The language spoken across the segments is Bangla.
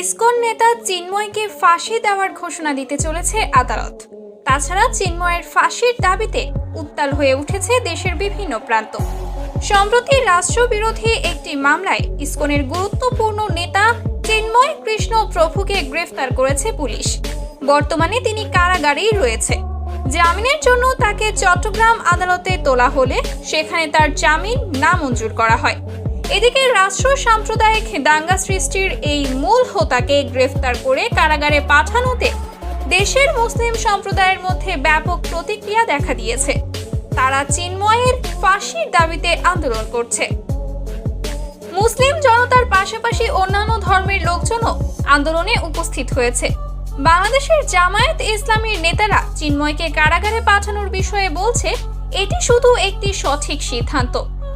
ইসকন নেতা চিন্ময়কে ফাঁসি দেওয়ার ঘোষণা দিতে চলেছে আদালত। তাছাড়া চিন্ময়ের ফাঁসির দাবিতে উত্তাল হয়ে উঠেছে দেশের বিভিন্ন প্রান্ত। সম্প্রতি রাষ্ট্রবিরোধী একটি মামলায় ইসকনের গুরুত্বপূর্ণ নেতা চিন্ময় কৃষ্ণ প্রভুকে গ্রেফতার করেছে পুলিশ। বর্তমানে তিনি কারাগারেই রয়েছে। জামিনের জন্য তাকে চট্টগ্রাম আদালতে তোলা হলে সেখানে তার জামিন নামঞ্জুর করা হয়। এদিকে রাষ্ট্র সাম্প্রদায়িক দাঙ্গা সৃষ্টির এই মূল হোতাকে গ্রেফতার করে কারাগারে পাঠানোতে দেশের মুসলিম সম্প্রদায়ের মধ্যে ব্যাপক প্রতিক্রিয়া দেখা দিয়েছে। তারা চিন্ময়ের ফাঁসির দাবিতে আন্দোলন করছে। মুসলিম জনতার পাশাপাশি অন্যান্য ধর্মের লোকজনও আন্দোলনে উপস্থিত হয়েছে। বাংলাদেশের জামায়াত ইসলামীর নেতারা চিন্ময়কে কারাগারে পাঠানোর বিষয়ে বলছে, এটি শুধু একটি সঠিক সিদ্ধান্ত।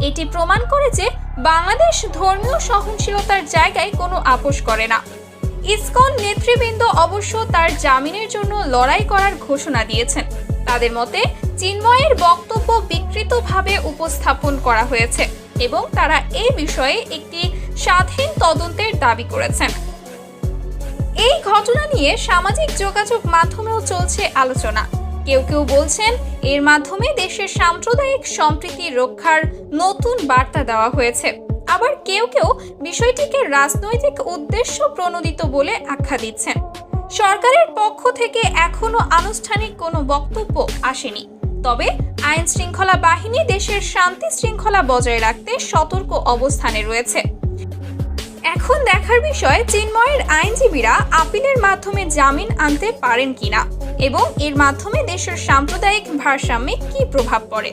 এটি প্রমাণ করে যে বাংলাদেশ ধর্মীয় সহনশীলতার জায়গায় কোনো আপোষ করে না। ইসকন নেতৃবৃন্দ অবশ্য তার জামিনের জন্য লড়াই করার ঘোষণা দিয়েছেন। তাদের মতে, চিন্ময়ের বক্তব্য বিকৃতভাবে উপস্থাপন করা হয়েছে এবং তারা এই বিষয়ে একটি স্বাধীন তদন্তের দাবি করেছেন। এই ঘটনা নিয়ে সামাজিক যোগাযোগ মাধ্যমেও চলছে আলোচনা। কেউ কেউ বলছেন, এর মাধ্যমে দেশের সাম্প্রদায়িক সম্প্রীতি রক্ষার নতুন বার্তা দেওয়া হয়েছে। আবার কেউ কেউ বিষয়টিকে রাজনৈতিক উদ্দেশ্য প্রণোদিত বলে আখ্যা দিচ্ছেন। সরকারের পক্ষ থেকে এখনও আনুষ্ঠানিক কোনো বক্তব্য আসেনি। তবে আইন শৃঙ্খলা বাহিনী দেশের শান্তি শৃঙ্খলা বজায় রাখতে সতর্ক অবস্থানে রয়েছে। দেখার বিষয় চিন্ময়ের আইনজীবীরা আপিলের মাধ্যমে জামিন আনতে পারেন কিনা এবং এর মাধ্যমে দেশের সাম্প্রদায়িক ভারসাম্যে কি প্রভাব পড়ে?